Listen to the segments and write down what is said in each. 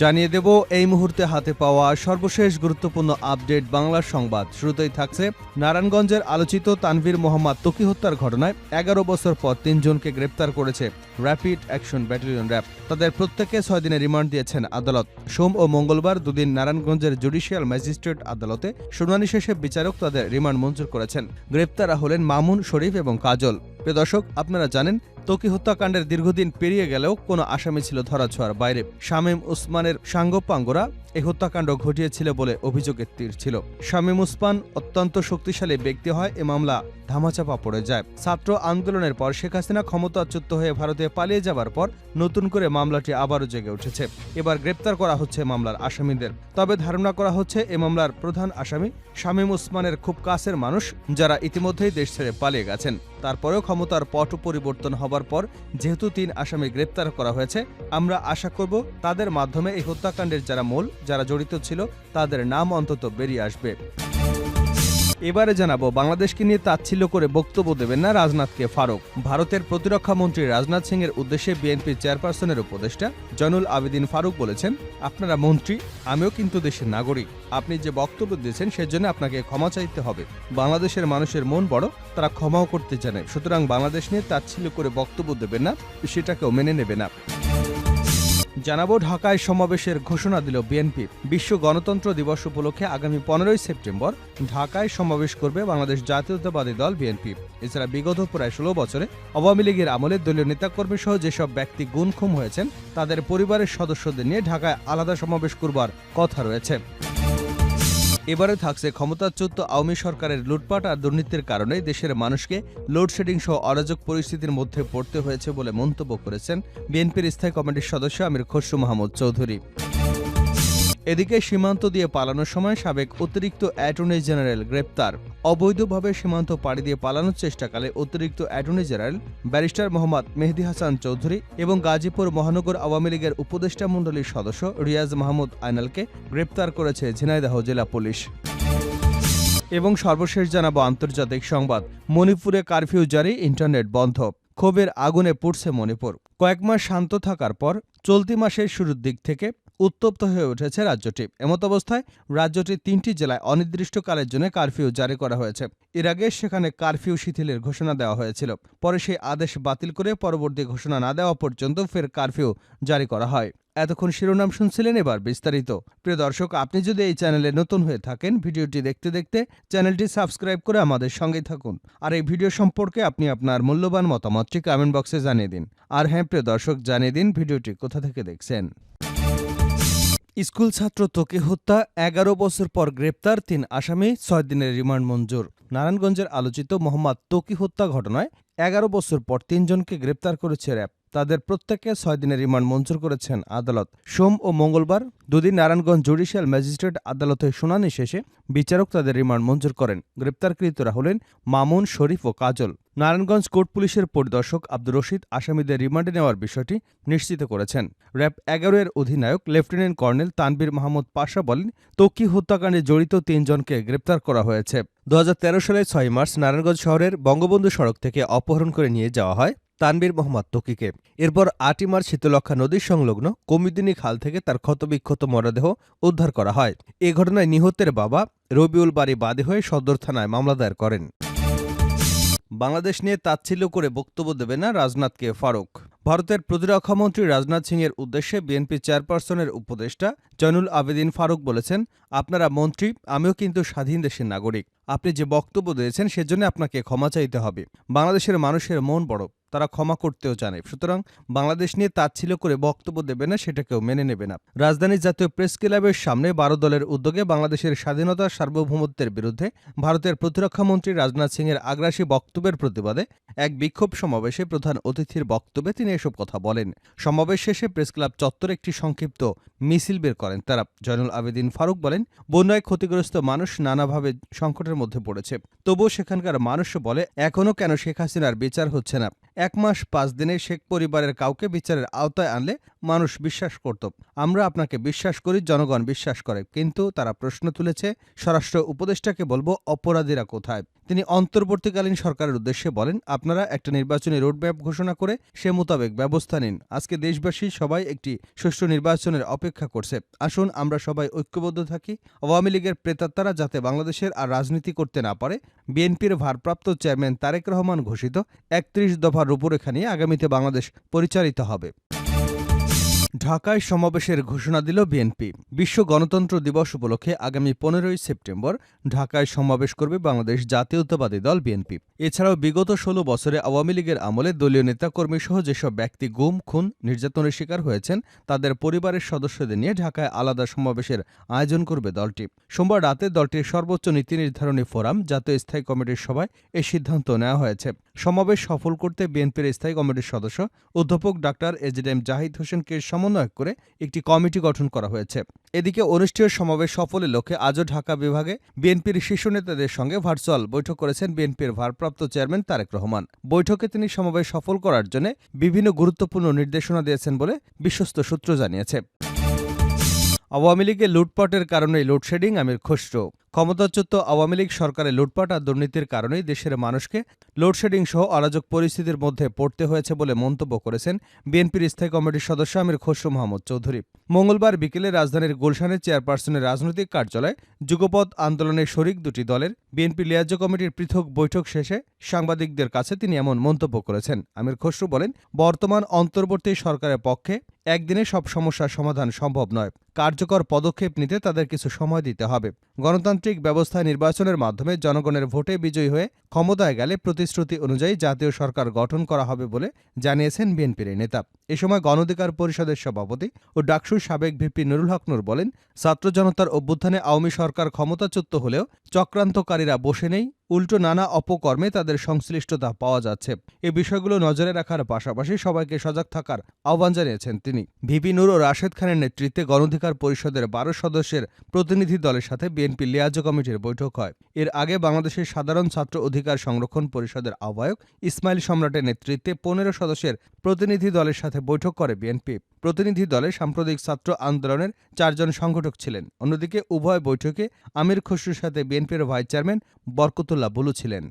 জানিয়ে দেব, এই মুহূর্তে হাতে পাওয়া সর্বশেষ গুরুত্বপূর্ণ আপডেট বাংলার সংবাদ। শুরুতেই থাকছে নারায়ণগঞ্জের আলোচিত তানভীর মোহাম্মদ তকি হত্যার ঘটনায় এগারো বছর পর তিনজনকে গ্রেপ্তার করেছে র্যাপিড অ্যাকশন ব্যাটালিয়ন র্যাব। তাদের প্রত্যেকে ছয় দিনের রিমান্ড দিয়েছেন আদালত। সোম ও মঙ্গলবার দুদিন নারায়ণগঞ্জের জুডিশিয়াল ম্যাজিস্ট্রেট আদালতে শুনানি শেষে বিচারক তাদের রিমান্ড মঞ্জুর করেছেন। গ্রেপ্তারা হলেন মামুন শরীফ এবং কাজল। প্রিয় দর্শক, আপনারা জানেন, তকি হত্যাকাণ্ডের দীর্ঘদিন পেরিয়ে গেলেও কোনো আসামি ছিল ধরাছোঁয়ার বাইরে। শামীম উসমানের সাঙ্গপাঙ্গরা এই হত্যাকাণ্ড ঘটিয়েছিল বলে অভিযোগের তীর ছিল। শামীম উসমান অত্যন্ত শক্তিশালী ব্যক্তি হয় এ মামলা। ধামাচাপা পড়ে যায়। ছাত্র আন্দোলনের পর শেখ হাসিনা ক্ষমতাচ্যুত হয়ে ভারতে পালিয়ে যাবার পর নতুন করে মামলাটি আবারও জেগে উঠেছে। এবার গ্রেপ্তার করা হচ্ছে মামলার আসামিদের। তবে ধারণা করা হচ্ছে এ মামলার প্রধান আসামি শামীম উসমানের খুব কাছের মানুষ, যারা ইতিমধ্যেই দেশ ছেড়ে পালিয়ে গেছেন। তারপরেও ক্ষমতার পট পরিবর্তন হবার পর যেহেতু তিন আসামি গ্রেপ্তার করা হয়েছে, আমরা আশা করব তাদের মাধ্যমে এই হত্যাকাণ্ডের যারা মূল, যারা জড়িত ছিল, তাদের নাম অন্তত বেরিয়ে আসবে। এবারে জানাব, বাংলাদেশকে নিয়ে তাচ্ছিল্য করে বক্তব্য দেবেন না রাজনাথকে ফারুক। ভারতের প্রতিরক্ষা মন্ত্রী রাজনাথ সিং এর উদ্দেশ্যে বিএনপি চেয়ারপারসনের উপদেষ্টা জয়নুল আবেদিন ফারুক বলেছেন, আপনারা মন্ত্রী, আমিও কিন্তু দেশের নাগরিক। আপনি যে বক্তব্য দিয়েছেন সেজন্য আপনাকে ক্ষমা চাইতে হবে। বাংলাদেশের মানুষের মন বড়, তারা ক্ষমাও করতে জানে। সুতরাং বাংলাদেশ নিয়ে তাচ্ছিল্য করে বক্তব্য দেবেন না, সেটাকেও মেনে নেবে না জানাব, ঢাকায় সমাবেশের ঘোষণা দিল বিএনপি। বিশ্ব গণতন্ত্র দিবস উপলক্ষে আগামী পনেরোই সেপ্টেম্বর ঢাকায় সমাবেশ করবে বাংলাদেশ জাতীয়তাবাদী দল বিএনপি। এছাড়া বিগত প্রায় ষোলো বছরে আওয়ামী লীগের আমলে দলীয় নেতাকর্মী সহ যেসব ব্যক্তি গুণখুম হয়েছেন, তাদের পরিবারের সদস্যদের নিয়ে ঢাকায় আলাদা সমাবেশ করবার কথা রয়েছে। এবারে থাকছে ক্ষমতাচ্যুত আওয়ামী সরকারের লুটপাট আর দুর্নীতির কারণে দেশের মানুষকে লোডশেডিং সহ অরাজক পরিস্থিতির মধ্যে পড়তে হয়েছে বলে মন্তব্য করেছেন বিএনপির স্থায়ী কমিটির সদস্য আমির খসরু মাহমুদ চৌধুরী। এদিকে সীমান্ত দিয়ে পালানোর সময় সাবেক অতিরিক্ত অ্যাটর্নি জেনারেল গ্রেপ্তার। অবৈধভাবে সীমান্ত পাড়ি দিয়ে পালানোর চেষ্টাকালে অতিরিক্ত attorney general barrister Mohammad Mehedi Hasan Chowdhury এবং গাজীপুর মহানগর আওয়ামী লীগের উপদেষ্টা মণ্ডলীর সদস্য রিয়াজ মাহমুদ আইনালকে গ্রেপ্তার করেছে ঝিনাইদহ জেলা পুলিশ। এবং সর্বশেষ জানাব আন্তর্জাতিক সংবাদ। মণিপুরে কারফিউ জারি, ইন্টারনেট বন্ধ। ক্ষোভের আগুনে পুড়ছে মণিপুর। কয়েক মাস শান্ত থাকার পর চলতি মাসের শুরুর দিক থেকে উত্তপ্ত হয়ে উঠেছে রাজ্যটি। এমত অবস্থায় রাজ্যটির তিনটি জেলায় অনির্দিষ্টকালের জন্য কারফিউ জারি করা হয়েছে। এর আগে সেখানে কারফিউ শিথিলের ঘোষণা দেওয়া হয়েছিল। পরে সেই আদেশ বাতিল করে পরবর্তী ঘোষণা না দেওয়া পর্যন্ত ফের কারফিউ জারি করা হয়। এতক্ষণ শিরোনাম শুনছিলেন এবার বিস্তারিত। প্রিয় দর্শক, আপনি যদি এই চ্যানেলে নতুন হয়ে থাকেন, ভিডিওটি দেখতে দেখতে চ্যানেলটি সাবস্ক্রাইব করে আমাদের সঙ্গেই থাকুন। আর এই ভিডিও সম্পর্কে আপনি আপনার মূল্যবান মতামতটি কমেন্ট বক্সে জানিয়ে দিন। আর হ্যাঁ প্রিয় দর্শক, জানিয়ে দিন ভিডিওটি কোথা থেকে দেখছেন। স্কুল ছাত্র তোকে হত্যা, এগারো বছর পর গ্রেপ্তার, তিন আসামি, ছয় দিনের রিমান্ড মঞ্জুর। নারায়ণগঞ্জের আলোচিত মোহাম্মদ তোকি হত্যা ঘটনায় এগারো বছর পর তিনজনকে গ্রেপ্তার করেছে র্যাব। তাদের প্রত্যেককে ছয় দিনের রিমান্ড মঞ্জুর করেছেন আদালত। সোম ও মঙ্গলবার দুদিন নারায়ণগঞ্জ জুডিশিয়াল ম্যাজিস্ট্রেট আদালতে শুনানি শেষে বিচারক তাদের রিমান্ড মঞ্জুর করেন। গ্রেপ্তারকৃতরা হলেন মামুন, শরীফ ও কাজল। নারায়ণগঞ্জ কোর্ট পুলিশের পরিদর্শক আব্দুর রশিদ আসামিদের রিমান্ডে নেওয়ার বিষয়টি নিশ্চিত করেছেন। র্যাব এগারো এর অধিনায়ক লেফটেন্যান্ট কর্নেল তানবীর মাহমুদ পাশা বলেন, তকি হত্যাকাণ্ডে জড়িত তিনজনকে গ্রেপ্তার করা হয়েছে। দু সালের ছয় মার্চ নারায়ণগঞ্জ শহরের বঙ্গবন্ধু সড়ক থেকে অপহরণ করে নিয়ে যাওয়া হয় তানবীর মোহাম্মদ তকিকে। এরপর আটই মার্চ শীতলক্ষা নদীর সংলগ্ন কমিদিনী খাল থেকে তার ক্ষতবিক্ষত মরদেহ উদ্ধার করা হয়। এ ঘটনায় নিহতের বাবা রবিউল বাড়ি বাদী হয়ে সদর থানায় মামলা দায়ের করেন। বাংলাদেশ নিয়ে তাচ্ছিল্য করে বক্তব্য দেবে না রাজনাথকে ফারুক। ভারতের প্রতিরক্ষামন্ত্রী রাজনাথ সিং এর উদ্দেশ্যে বিএনপি চেয়ারপারসনের উপদেষ্টা জয়নুল আবেদিন ফারুক বলেছেন, আপনারা মন্ত্রী, আমিও কিন্তু স্বাধীন দেশের নাগরিক। আপনি যে বক্তব্য দিয়েছেন সেজন্য আপনাকে ক্ষমা চাইতে হবে। বাংলাদেশের মানুষের মন বড়। তারা ক্ষমা করতেও জানে। সুতরাং বাংলাদেশ নিয়ে তাচ্ছিল্য করে বক্তব্য দেবে না, সেটাকেও মেনে নেবে না। রাজধানীর জাতীয় প্রেস ক্লাবের সামনে বারো দলের উদ্যোগে বাংলাদেশের স্বাধীনতা সার্বভৌমত্বের বিরুদ্ধে ভারতের প্রতিরক্ষামন্ত্রী রাজনাথ সিংয়ের আগ্রাসী বক্তব্যের প্রতিবাদে এক বিক্ষোভ সমাবেশে প্রধান অতিথির বক্তব্যে তিনি এসব কথা বলেন। সমাবেশ শেষে প্রেস ক্লাব চত্বরে একটি সংক্ষিপ্ত মিছিল বের করেন তারা। জয়নুল আবেদিন ফারুক বলেন, বন্যায় ক্ষতিগ্রস্ত মানুষ নানাভাবে সংকটের মধ্যে পড়েছে। তবুও সেখানকার মানুষ বলে এখনও কেন শেখ হাসিনার বিচার হচ্ছে না? এক মাস পাঁচ দিনে শেখ পরিবারের কাউকে বিচারের আওতায় আনলে মানুষ বিশ্বাস করত। আমরা আপনাকে বিশ্বাস করি, জনগণ বিশ্বাস করে। কিন্তু তারা প্রশ্ন তুলেছে, স্বরাষ্ট্র উপদেষ্টাকে বলব, অপরাধীরা কোথায়? তিনি অন্তর্বর্তীকালীন সরকারের উদ্দেশ্যে বলেন, আপনারা একটা নির্বাচনী রোডম্যাপ ঘোষণা করে সে মোতাবেক ব্যবস্থা নিন। আজকে দেশবাসী সবাই একটি সুষ্ঠু নির্বাচনের অপেক্ষা করছে। আসুন, আমরা সবাই ঐক্যবদ্ধ থাকি। আওয়ামী লীগের প্রেতাত্মারা যাতে বাংলাদেশের আর রাজনীতি করতে না পারে। বিএনপির ভারপ্রাপ্ত চেয়ারম্যান তারেক রহমান ঘোষিত, একত্রিশ দফার রূপরেখা নিয়ে আগামীতে বাংলাদেশ পরিচালিত হবে। ঢাকায় সমাবেশের ঘোষণা দিল বিএনপি। বিশ্ব গণতন্ত্র দিবস উপলক্ষে আগামী পনেরোই সেপ্টেম্বর ঢাকায় সমাবেশ করবে বাংলাদেশ জাতীয়তাবাদী দল বিএনপি। এছাড়াও বিগত ষোলো বছরে আওয়ামী লীগের আমলে দলীয় নেতাকর্মী সহ যেসব ব্যক্তি গুম, খুন, নির্যাতনের শিকার হয়েছেন, তাদের পরিবারের সদস্যদের নিয়ে ঢাকায় আলাদা সমাবেশের আয়োজন করবে দলটি। সোমবার রাতে দলটির সর্বোচ্চ নীতি নির্ধারণী ফোরাম, জাতীয় স্থায়ী কমিটির সভায় এ সিদ্ধান্ত নেওয়া হয়েছে। সমাবেশ সফল করতে বিএনপির স্থায়ী কমিটির সদস্য অধ্যাপক ডাক্তার এজেডএম জাহিদ হোসেনকে সমন্বয় করে একটি কমিটি গঠন করা হয়েছে। এদিকে অনুষ্ঠেয় সমাবেশ সফলের লক্ষ্যে আজও ঢাকা বিভাগে বিএনপির শীর্ষ নেতাদের সঙ্গে ভার্চুয়াল বৈঠক করেছেন বিএনপির ভারপ্রাপ্ত চেয়ারম্যান তারেক রহমান। বৈঠকে তিনি সমাবেশ সফল করার জন্য বিভিন্ন গুরুত্বপূর্ণ নির্দেশনা দিয়েছেন বলে বিশ্বস্ত সূত্র জানিয়েছে। আওয়ামী লীগের লুটপাটের কারণেই লোডশেডিং আমির খসরু। ক্ষমতাচ্যুত আওয়ামী লীগ সরকারের লুটপাট আর দুর্নীতির কারণেই দেশের মানুষকে লোডশেডিং সহ অরাজক পরিস্থিতির মধ্যে পড়তে হয়েছে বলে মন্তব্য করেছেন বিএনপির স্থায়ী কমিটির সদস্য আমির খসরু মাহমুদ চৌধুরী। মঙ্গলবার বিকেলে রাজধানীর গুলশানের চেয়ারপারসনের রাজনৈতিক কার্যালয়ে যুগপথ আন্দোলনের শরিক দুটি দলের বিএনপি লিয়াজ্য কমিটির পৃথক বৈঠক শেষে সাংবাদিকদের কাছে তিনি এমন মন্তব্য করেছেন। আমির খসরু বলেন, বর্তমান অন্তর্বর্তী সরকারের পক্ষে একদিনে সব সমস্যার সমাধান সম্ভব নয়। কার্যকর পদক্ষেপ নিতে তাদের কিছু সময় দিতে হবে। গণতান্ত্রিক ব্যবস্থায় নির্বাচনের মাধ্যমে জনগণের ভোটে বিজয়ী হয়ে ক্ষমতায় গেলে প্রতিশ্রুতি অনুযায়ী জাতীয় সরকার গঠন করা হবে বলে জানিয়েছেন বিএনপির নেতা। এ সময় গণঅধিকার পরিষদের সভাপতি ও ডাকসুর সাবেক ভিপি নুরুল হক নূর বলেন, ছাত্র জনতার অভ্যুত্থানে আওয়ামী সরকার ক্ষমতাচ্যুত হলেও চক্রান্তকারীরা বসে নেই উল্টো নানা অপকর্মে তাদের সংশ্লিষ্টতা পাওয়া যাচ্ছে। এ বিষয়গুলো নজরে রাখার পাশাপাশি সবাইকে সজাগ থাকার আহ্বান জানিয়েছেন তিনি। ভিপি নুর ও রাশেদ খানের নেতৃত্বে গণঅধিকার পরিষদের বারো সদস্যের প্রতিনিধি দলের সাথে বিএনপি লিয়াজ কমিটির বৈঠক হয়। এর আগে বাংলাদেশের সাধারণ ছাত্র অধিকার সংরক্ষণ পরিষদের আহ্বায়ক ইসমাইল সম্রাটের নেতৃত্বে পনেরো সদস্যের প্রতিনিধি দলের সাথে বৈঠক করে বিএনপি। প্রতিনিধি দলে সাম্প্রতিক ছাত্র আন্দোলনের চারজন সংগঠক ছিলেন। অন্যদিকে উভয় বৈঠকে আমির খসরুর সাথে বিএনপির ভাইস চেয়ারম্যান বরকতুল্লাহ বুলু বলেছিলেন।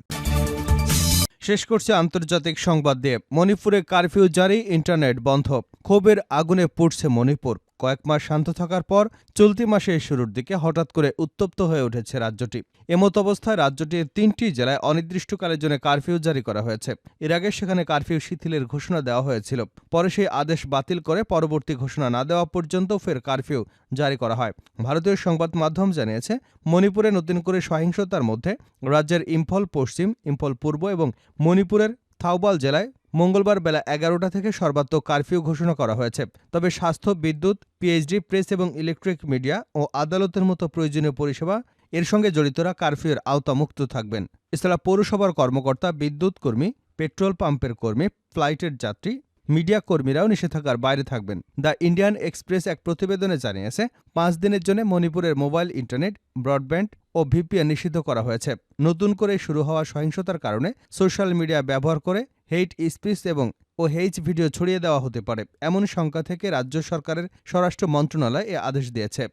শেষ করছে আন্তর্জাতিক সংবাদ দিয়ে। মণিপুরে কারফিউ জারি, ইন্টারনেট বন্ধ। ক্ষোভের আগুনে পুড়ছে মণিপুর। কয়েক মাস শান্ত থাকার পর চলতি মাসের শুরুর দিকে হঠাৎ করে উত্তপ্ত হয়ে উঠেছে রাজ্যটি। এমত অবস্থায় রাজ্যটির তিনটি জেলায় অনির্দিষ্টকালের জন্য কারফিউ জারি করা হয়েছে। এর আগে সেখানে কারফিউ শিথিলের ঘোষণা দেওয়া হয়েছিল। পরে সেই আদেশ বাতিল করে পরবর্তী ঘোষণা না দেওয়া পর্যন্ত ফের কারফিউ জারি করা হয়। ভারতীয় সংবাদ মাধ্যম জানিয়েছে, মণিপুরে নতুন করে সহিংসতার মধ্যে রাজ্যের ইম্ফল পশ্চিম, ইম্ফল পূর্ব এবং মণিপুরের থাউবাল জেলায় মঙ্গলবার বেলা এগারোটা থেকে সর্বাত্মক কারফিউ ঘোষণা করা হয়েছে। তবে স্বাস্থ্য, বিদ্যুৎ, পিএইচডি, প্রেস এবং ইলেকট্রিক মিডিয়া ও আদালতের মতো প্রয়োজনীয় পরিষেবা এর সঙ্গে জড়িতরা কারফিউর আওতামুক্ত থাকবেন। এছাড়া পৌরসভার কর্মকর্তা বিদ্যুৎ কর্মী পেট্রোল পাম্পের কর্মী, ফ্লাইটের যাত্রী মিডিয়া কর্মীরাও নিষেধাজ্ঞার বাইরে থাকবেন। দ্য ইন্ডিয়ান এক্সপ্রেস এক প্রতিবেদনে জানিয়েছে, পাঁচ দিনের জন্য মণিপুরের মোবাইল, ইন্টারনেট, ব্রডব্যান্ড ও ভিপিএন নিষিদ্ধ করা হয়েছে। নতুন করে শুরু হওয়া সহিংসতার কারণে সোশ্যাল মিডিয়া ব্যবহার করে হেইট স্পিচ এবং ও হেইচ ভিডিও ছড়িয়ে দেওয়া হতে পারে। এমন শঙ্কা থেকে রাজ্য সরকারের স্বরাষ্ট্র মন্ত্রণালয় এ আদেশ দিয়েছে।